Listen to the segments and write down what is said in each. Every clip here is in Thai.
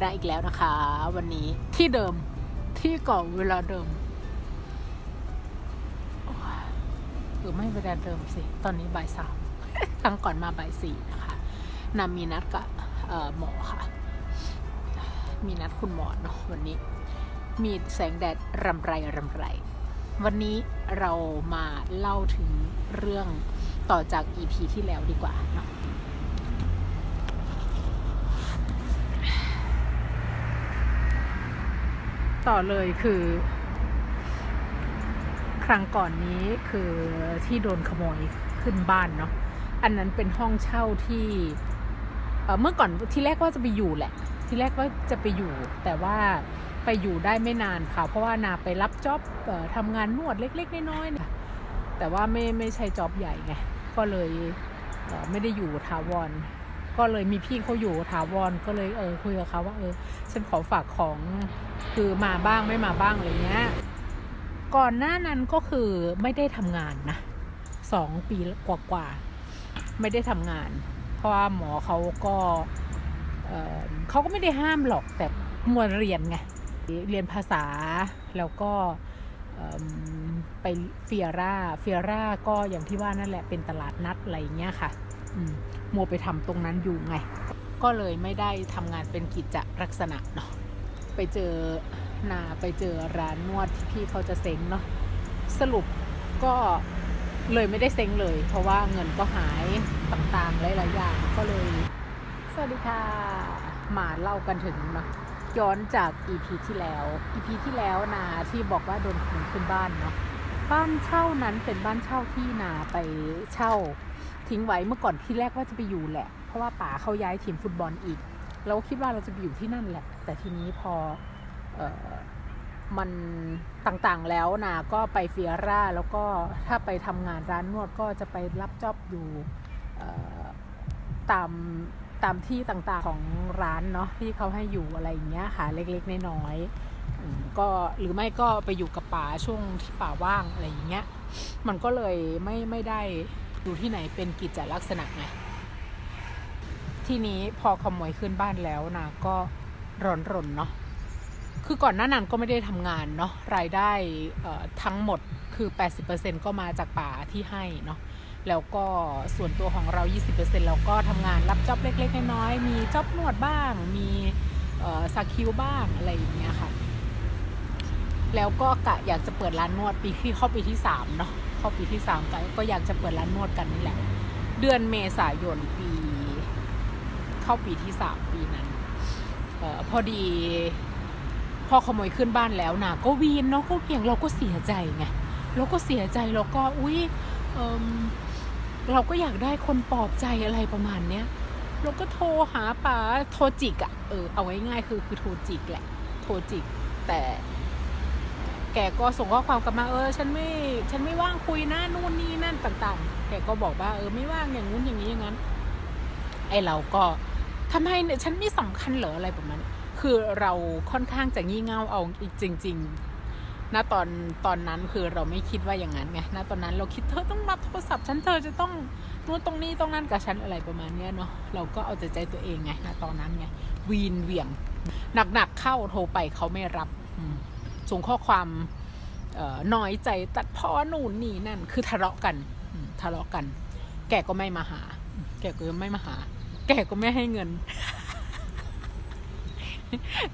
พบกับดาอีกแล้วนะคะ วันนี้ที่เดิมที่เก่าเวลาเดิมหรือไม่เวลาเดิมสิ ตอนนี้บ่ายสามครั้งก่อนมาบ่ายสี่นะคะนามีนัดกับหมอค่ะ มีนัดคุณหมอเนาะวันนี้ มีแสงแดดรำไรรำไร วันนี้เรามาเล่าถึงเรื่องต่อจาก EP ที่แล้วดีกว่าเนาะ ต่อเลยคือ ครั้งก่อนนี้คือที่โดนขโมยขึ้นบ้านเนาะอันนั้นเป็นห้องเช่าที่เเมื่อก่อนที่แรกว่าจะไปอยู่แหละ ที่แรกว่าจะไปอยู่ แต่ว่าไปอยู่ได้ไม่นานค่ะ เพราะว่านาไปรับจ็อบทำงานนวดเล็ก ๆ น้อยๆเนี่ยแต่ว่าไม่ไม่ใช่จ็อบใหญ่ไงก็เลยเไม่ได้อยู่ถาวร ก็เลยมีพี่เขาอยู่ถาวรก็เลยเออคุยกับเขาว่าเออฉันขอฝากของคือมาบ้างไม่มาบ้างอะไรเงี้ยก่อนหน้านั้นก็คือไม่ได้ทำงานนะสองปีกว่าๆไม่ได้ทำงาน เพราะว่าหมอเขาก็เออเขาก็ไม่ได้ห้ามหรอกแต่มัวเรียนไงเรียนภาษาแล้วก็ไปเฟียร่าเฟียร่าก็อย่างที่ว่านั่นแหละเป็นตลาดนัดอะไรเงี้ยค่ะ มัวไปทำตรงนั้นอยู่ไง ก็เลยไม่ได้ทำงานเป็นกิจลักษณะเนาะไปเจอนาไปเจอร้านนวดที่พี่เขาจะเซ็งเนาะสรุปก็เลยไม่ได้เซ็งเลย เพราะว่าเงินก็หายต่างๆหลายๆอย่างก็เลย สวัสดีค่ะมาเล่ากันถึงเนาะย้อนจาก EP ที่แล้ว EP ที่แล้วนาที่บอกว่าโดนขโมยขึ้นบ้านเนาะบ้านเช่านั้นเป็นบ้านเช่าที่นาไปเช่า ทิ้งไว้เมื่อก่อนที่แรกว่าจะไปอยู่แหละ เพราะว่าป๋าเขาย้ายทีมฟุตบอลอีก เราคิดว่าเราจะไปอยู่ที่นั่นแหละ แต่ทีนี้พอเออมันต่างๆแล้วนะก็ไปเฟียร่าแล้วก็ถ้าไปทำงานร้านนวดก็จะไปรับจ็อบอยู่ตามตามที่ต่างๆของร้านเนาะที่เขาให้อยู่อะไรอย่างเงี้ยค่ะเล็กๆน้อยๆก็หรือไม่ก็ไปอยู่กับป่าช่วงที่ป่าว่างอะไรอย่างเงี้ยมันก็เลยไม่ไม่ได้ อยู่ที่ไหนเป็นกิจลักษณะไงทีนี้พอขโมยขึ้นบ้านแล้วนะก็ร้อนรนเนาะคือก่อนหน้านั้นก็ไม่ได้ทำงานเนาะรายได้ทั้งหมดคือ 80%ก็มาจากป่าที่ให้เนาะแล้วก็ส่วนตัวของเรา 20%เราก็ทำงานรับจ็อบเล็ก ๆ น้อยๆมีจ็อบนวดบ้าง มีสักคิวบ้างอะไรอย่างเงี้ยค่ะ แล้วก็กะอยากจะเปิดร้านนวดปีที่เข้าปีที่สามเนาะ เข้าปีที่สามก็ก็อยากจะเปิดร้านนวดกันนี่แหละ เดือนเมษายนปี เข้าปีที่สามปีนั้นออพอดี พอขโมยขึ้นบ้านแล้วนะก็วีนเนาะก็เพียงเราก็เสียใจไงเราก็เสียใจเราก็อุ้ยเอมเราก็อยากได้คนปลอบใจอะไรประมาณเนี้ยเราก็โทรหาป๋าโทรจิกอะเออเอาง่ายๆคือคือโทรจิกแหละ โทรจิกแต่ แกก็ส่งข้อความกลับมาเออฉันไม่ฉันไม่ว่างคุยนะนู่นนี่นั่นต่างๆ แกก็บอกว่าเออไม่ว่างอย่างงู้นอย่างนี้อย่างนั้นไอเราก็ทำไมเนี่ยฉันไม่สำคัญเหรออะไรประมาณนี้คือเราค่อนข้างจะงี่เง่าเอาอีกจริง ๆ ณ ตอนตอนนั้นคือเราไม่คิดว่าอย่างนั้นไง ณ ตอนนั้นเราคิดเธอต้องรับโทรศัพท์ฉันเธอจะต้องนู่นตรงนี้ตรงนั้นกับฉันอะไรประมาณเนี้ยเนาะ เราก็เอาใจใจตัวเองไง ณ ตอนนั้นไง วีนเหวี่ยง หนักๆเข้าโทรไปเขาไม่รับอื ส่งข้อความน้อยใจตัดพ่อหนูนนี่นั่นคือทะเลาะกันทะเลาะกัน แกก็ไม่มาหา แกก็ไม่มาหา แกก็ไม่ให้เงิน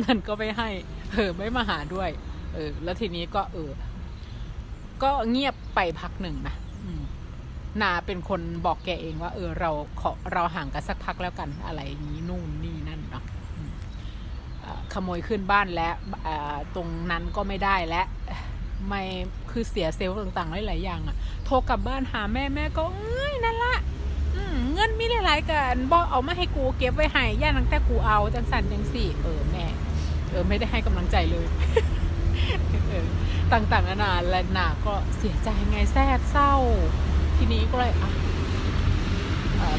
เงินก็ไม่ให้เออไม่มาหาด้วย เออ แล้วทีนี้ก็ เออ ก็เงียบไปพักหนึ่งนะนาเป็นคนบอกแกเองว่า เออ เราขอเราห่างกันสักพักแล้วกันอะไรอย่างนี้นู่นนี่นั่นเนาะอืมเอ่อ ขโมยขึ้นบ้านแล้วตรงนั้นก็ไม่ได้แล้วไม่คือเสียเซลล์ต่างๆหลายๆอย่างอะโทรกลับบ้านหาแม่แม่ก็เอ้ยนั่นละเงินมีหลายๆกันบอกเอามาให้กูเก็บไว้ให้ย่าตั้งแต่กูเอาจังสันจังสี่ เออแม่เออไม่ได้ให้กำลังใจเลยเออต่างๆนานาและหนาก็เสียใจไงแซดเศร้า ทีนี้ก็เลยอะ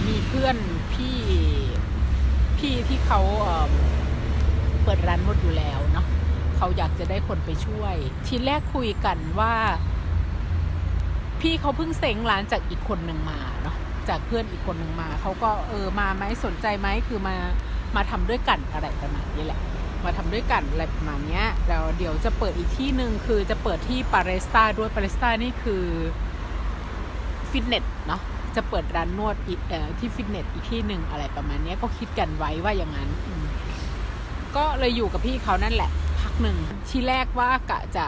มีเพื่อนพี่พี่ที่เขา เปิดร้านนวดอยู่แล้วเนาะเขาอยากจะได้คนไปช่วย ทีแรกคุยกันว่า พี่เขาเพิ่งเซ้งร้านจากอีกคนหนึ่งมาเนาะจากเพื่อนอีกคนหนึ่งมาเขาก็เออมาไหมสนใจไหมคือมามาทำด้วยกันอะไรประมาณนี้แหละ มาทำด้วยกันอะไรประมาณนี้แล้วเดี๋ยวจะเปิดอีกที่หนึ่งคือจะเปิดที่ปาเลสตาด้วยปาเลสตานี่คือฟิตเนสเนาะจะเปิดร้านนวดอีกที่ฟิตเนสอีกที่หนึ่งอะไรประมาณนี้ก็คิดกันไว้ว่าอย่างนั้น ก็เลยอยู่กับพี่เขานั่นแหละ พักหนึ่งที่แรกว่ากะจะ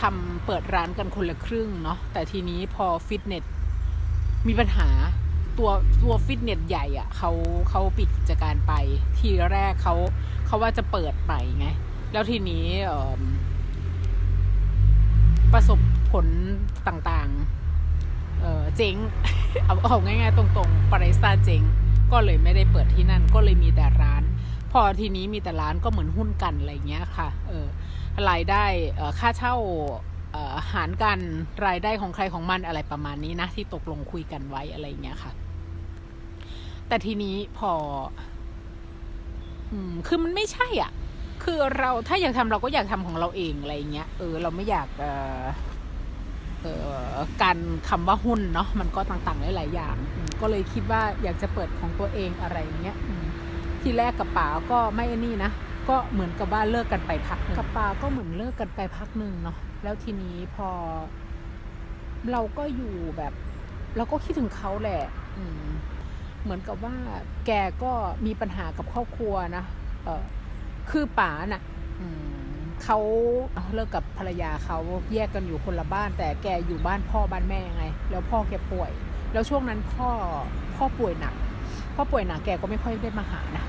ทำเปิดร้านกันคนละครึ่งเนาะแต่ทีนี้พอฟิตเนสมีปัญหาตัวตัวฟิตเนสใหญ่อะเขาเขาปิดกิจการไปทีแรกเขาเขาว่าจะเปิดใหม่ไง แล้วทีนี้ประสบผลต่างๆเเจ๊งเอาเอาง่ายๆ ตรงๆปาริสตาเจ๊งก็เลยไม่ได้เปิดที่นั่นก็เลยมีแต่ร้าน พอทีนี้มีแต่ร้านก็เหมือนหุ้นกันอะไรเงี้ยค่ะ เออรายได้ค่าเช่าอ่อหารกันรายได้ของใครของมันอะไรประมาณนี้นะ ที่ตกลงคุยกันไว้อะไรเงี้ยค่ะ แต่ทีนี้พอ อืมคือมันไม่ใช่อะ คือเราถ้าอยากทำเราก็อยากทำของเราเองอะไรเงี้ยเออ เราไม่อยากเออเออการคำว่าหุ้นเนาะมันก็ต่างๆหลายๆอย่าง ก็เลยคิดว่าอยากจะเปิดของตัวเองอะไรเงี้ยอ ทีแรกกับป๋าก็ไม่อนนี่นะ ก็เหมือนกับว่าเลิกกันไปพักกับป๋าก็เหมือนเลิกกันไปพักหนึ่งเนาะแล้วทีนี้พอ เราก็อยู่แบบ เราก็คิดถึงเขาแหละ อืม เหมือนกับว่า แกก็มีปัญหากับครอบครัวนะเออคือป๋าน่ะเขาเลิกกับภรรยาเขาแยกกันอยู่คนละบ้าน แต่แกอยู่บ้านพ่อบ้านแม่ไง แล้วพ่อแกป่วย แล้วช่วงนั้นพ่อพ่อป่วยหนัก พ่อป่วยหนักแกก็ไม่ค่อยได้มาหานะ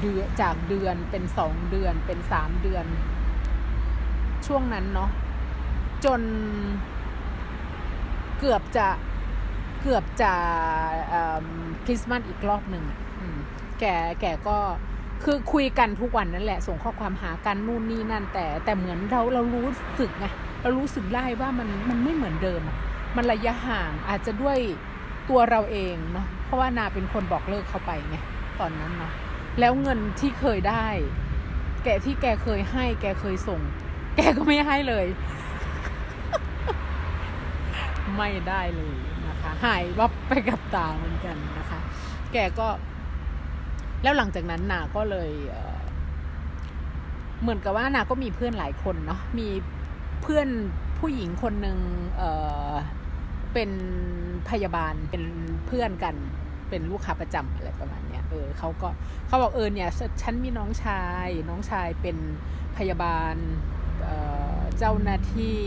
เดือนจากเดือนเป็นสองเดือนเป็นสามเดือน ช่วงนั้นเนาะจนเกือบจะเกือบจะคริสต์มาสอีกรอบหนึ่งแกแกก็คือคุยกันทุกวันนั่นแหละ ส่งข้อความหากันนู่นนี่นั่น แต่แต่เหมือนเราเรารู้สึกไงเรารู้สึกได้ว่ามันมันไม่เหมือนเดิม มันระยะห่างอาจจะด้วยตัวเราเองเนาะ ราะว่านาเป็นคนบอกเลิกเขาไปไงตอนนั้นเนาะแล้วเงินที่เคยได้ แกที่แกเคยให้ แกเคยส่ง แกก็ไม่ให้เลย ไม่ได้เลยนะคะหายวับไปกับตาเหมือนกันนะคะ แกก็ แล้วหลังจากนั้นนาก็เลยเเหมือนกับว่านาก็มีเพื่อนหลายคนเนาะมีเพื่อนผู้หญิงคนหนึ่งเเป็นพยาบาลเป็นเพื่อนกัน เป็นลูกค้าประจำอะไรประมาณเนี้ยเออเขาก็เขาบอกเออเนี่ยฉันมีน้องชาย น้องชายเป็นพยาบาลเเจ้าหน้าที่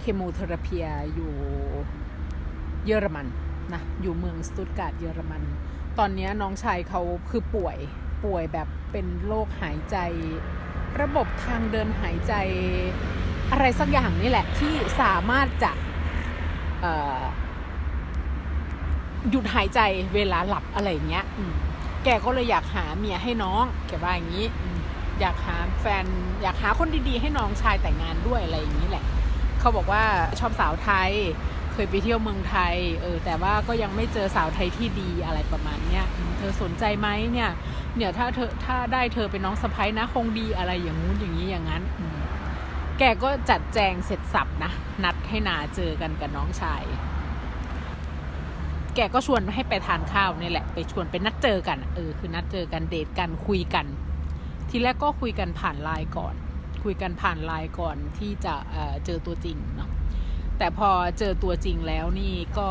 เคมีเทอราพีอยู่เยอรมันนะอยู่เมืองสตุตการ์ดเยอรมัน ตอนนี้น้องชายเขาคือป่วยป่วยแบบเป็นโรคหายใจ ระบบทางเดินหายใจอะไรสักอย่างนี่แหละที่สามารถจะ หยุดหายใจเวลาหลับอะไรอย่างเงี้ยอืมแกก็เลยอยากหาเมียให้น้อง แกว่าอย่างนี้อืมอยากหาแฟน อยากหาคนดีๆ ให้น้องชายแต่งงานด้วยอะไรอย่างนี้แหละ เขาบอกว่าชอบสาวไทย เคยไปเที่ยวเมืองไทย เออ แต่ว่าก็ยังไม่เจอสาวไทยที่ดีอะไรประมาณเนี้ยอืมเธอสนใจไหมเนี่ย เนี่ยถ้าเธอถ้าได้เธอเป็นน้องสะพ้ยนะคงดีอะไรอย่างงู้นอย่างนี้อย่างนั้นอืมแกก็จัดแจงเสร็จสับนะ นัดให้นาเจอกันกับน้องชาย แกก็ชวนให้ไปทานข้าวนี่แหละไปชวนไปนัดเจอกัน เออคือนัดเจอกันเดทกันคุยกัน ทีแรกก็คุยกันผ่านไลน์ก่อน คุยกันผ่านไลน์ก่อนที่จะเออเจอตัวจริงเนาะแต่พอเจอตัวจริงแล้วนี่ก็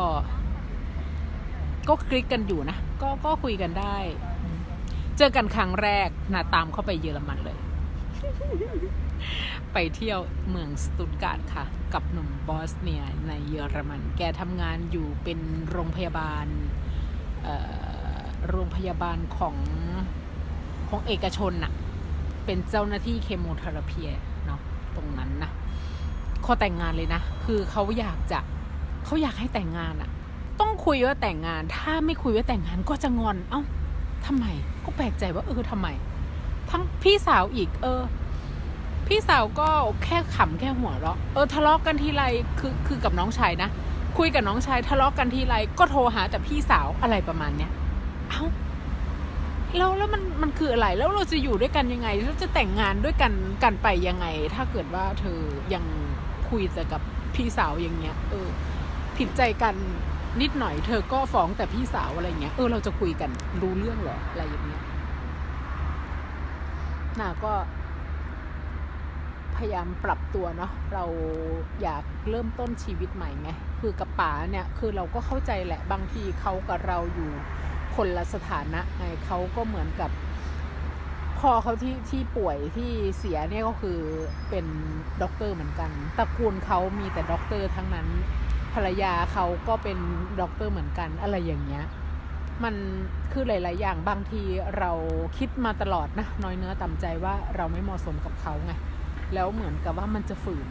ก็คลิกกันอยู่นะก็ก็คุยกันได้ เจอกันครั้งแรกนาตามเข้าไปเยอรมันเลย ไปเที่ยวเมืองสตุตการ์ดค่ะ กับหนุ่มบอสเนียในเยอรมัน แกทำงานอยู่เป็นโรงพยาบาลโรงพยาบาลของของเอกชนน่ะ เป็นเจ้าหน้าที่เคมีเทอราพีเนาะตรงนั้นนะขอแต่งงานเลยนะ คือเขาอยากจะเขาอยากให้แต่งงานอะต้องคุยว่าแต่งงาน ถ้าไม่คุยว่าแต่งงานก็จะงอน เอ้าทำไม ก็แปลกใจว่าเออทำไม ทั้งพี่สาวอีก เออ พี่สาวก็แค่ขำแค่หัวเราะเออทะเลาะกันทีไรคือคือกับน้องชายนะคุยกับน้องชายทะเลาะกันทีไรก็โทรหาแต่พี่สาวอะไรประมาณเนี้ยเอ้าแล้วแล้วมันมันคืออะไรแล้วเราจะอยู่ด้วยกันยังไงแล้วจะแต่งงานด้วยกันกันไปยังไง ถ้าเกิดว่าเธอยังคุยแต่กับพี่สาวอย่างเงี้ย เออ ผิดใจกันนิดหน่อย เธอก็ฟ้องแต่พี่สาวอะไรเงี้ยเออเราจะคุยกันรู้เรื่องหรออะไรอย่างเงี้ยน่าก็ พยายามปรับตัวเนาะเราอยากเริ่มต้นชีวิตใหม่ไงคือกับป๋าเนี่ยคือเราก็เข้าใจแหละบางทีเขากับเราอยู่คนละสถานะไงเขาก็เหมือนกับพ่อเขาที่ที่ป่วยที่เสียเนี่ยก็คือเป็นด็อกเตอร์เหมือนกันตระกูลเขามีแต่ด็อกเตอร์ทั้งนั้นภรรยาเขาก็เป็นด็อกเตอร์เหมือนกันอะไรอย่างเงี้ยมันคือหลาย ๆ อย่างบางทีเราคิดมาตลอดนะน้อยเนื้อต่ำใจว่าเราไม่เหมาะสมกับเขาไง แล้วเหมือนกับว่ามันจะฝืน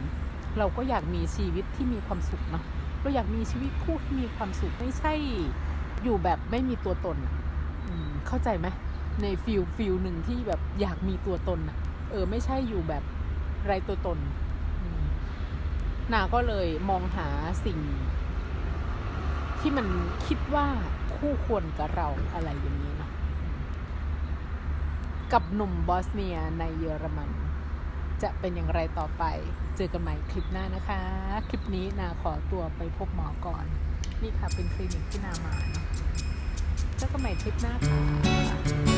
เราก็อยากมีชีวิตที่มีความสุขเนาะเราอยากมีชีวิตคู่ที่มีความสุขไม่ใช่อยู่แบบไม่มีตัวตนอืมเข้าใจไหมในฟิลฟิลหนึ่งที่แบบอยากมีตัวตนอะเออไม่ใช่อยู่แบบไรตัวตนนาก็เลยมองหาสิ่ง ที่มันคิดว่าคู่ควรกับเราอะไรอย่างนี้เนาะกับหนุ่มบอสเนียในเยอรมัน จะเป็นอย่างไรต่อไป เจอกันใหม่คลิปหน้านะคะ คลิปนี้นาขอตัวไปพบหมอก่อน นี่ค่ะเป็นคลินิกที่นามาเนาะเจอกันใหม่คลิปหน้าค่ะ